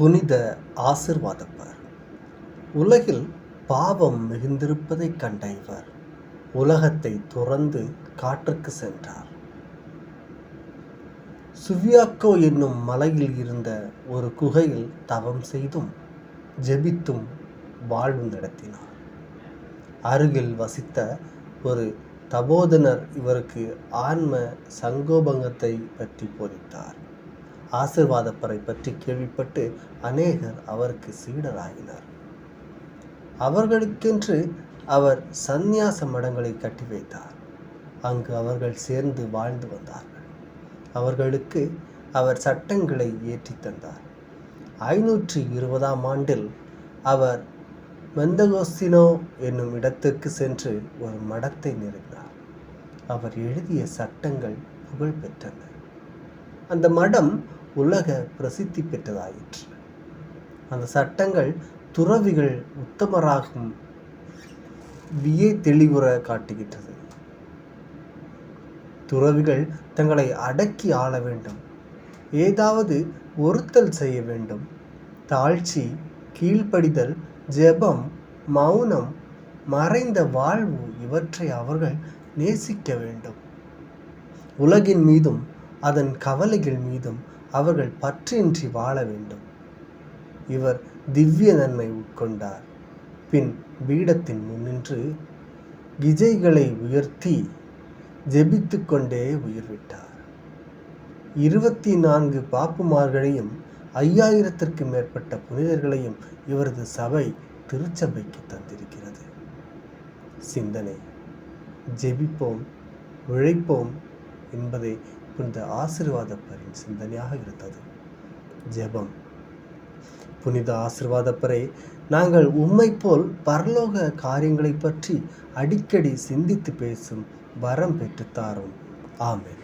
புனித ஆசிர்வாதப்பர். உலகில் பாவம் மிகுந்திருப்பதைக் கண்ட இவர் உலகத்தை துறந்து காற்றுக்கு சென்றார். சுவியாக்கோ என்னும் மலையில் இருந்த ஒரு குகையில் தவம் செய்தும் ஜெபித்தும் வாழ்வு நடத்தினார். அருகில் வசித்த ஒரு தபோதனர் இவருக்கு ஆன்ம சங்கோபங்கத்தை பற்றி போதித்தார். ஆசிர்வாதப்பரை பற்றி கேள்விப்பட்டு அநேகர் அவருக்கு சீடராகினர் அவர்களுக்கென்று அவர் சந்நியாச மடங்களை கட்டி வைத்தார். அங்கு அவர்கள் சேர்ந்து வாழ்ந்து வந்தார்கள். அவர்களுக்கு அவர் சட்டங்களை ஏற்றி தந்தார். ஐநூற்றி இருபதாம் ஆண்டில் அவர் மெந்தகோஸ்தினோ என்னும் இடத்திற்கு சென்று ஒரு மடத்தை நிறுவினார் அவர் எழுதிய சட்டங்கள் புகழ் பெற்றன அந்த மடம் உலக பிரசித்தி பெற்றதாயிற்று. அந்த சட்டங்கள் துறவிகள் உத்தமராகும் வியை தெளிவுற காட்டுகின்றது. துறவிகள் தங்களை அடக்கி ஆள வேண்டும். ஏதாவது ஒருத்தல் செய்ய வேண்டும். தாழ்ச்சி கீழ்ப்படிதல் ஜெபம் மௌனம் மறைந்த வாழ்வு இவற்றை அவர்கள் நேசிக்க வேண்டும். உலகின் மீதும் அதன் கவலைகள் மீதும் அவர்கள் பற்றின்றி வாழ வேண்டும். இவர் திவ்ய நன்மை உட்கொண்டார். பின் பீடத்தின் முன்னின்று கிஜைகளை உயர்த்தி ஜெபித்து கொண்டே உயிர்விட்டார் இருபத்தி நான்கு பாப்புமார்களையும் ஐயாயிரத்திற்கு மேற்பட்ட புனிதர்களையும் இவரது சபை திருச்சபைக்கு தந்திருக்கிறது. சிந்தனை. ஜெபிப்போம் உழைப்போம் என்பதை புனித ஆசிர்வாதப்பரின் சிந்தனையாக இருந்தது. ஜெபம். புனித ஆசிர்வாதப்பரை நாங்கள் உம்மை போல் பரலோக காரியங்களை பற்றி அடிக்கடி சிந்தித்து பேசும் வரம் பெற்றுத்தாரோம் ஆமேன்.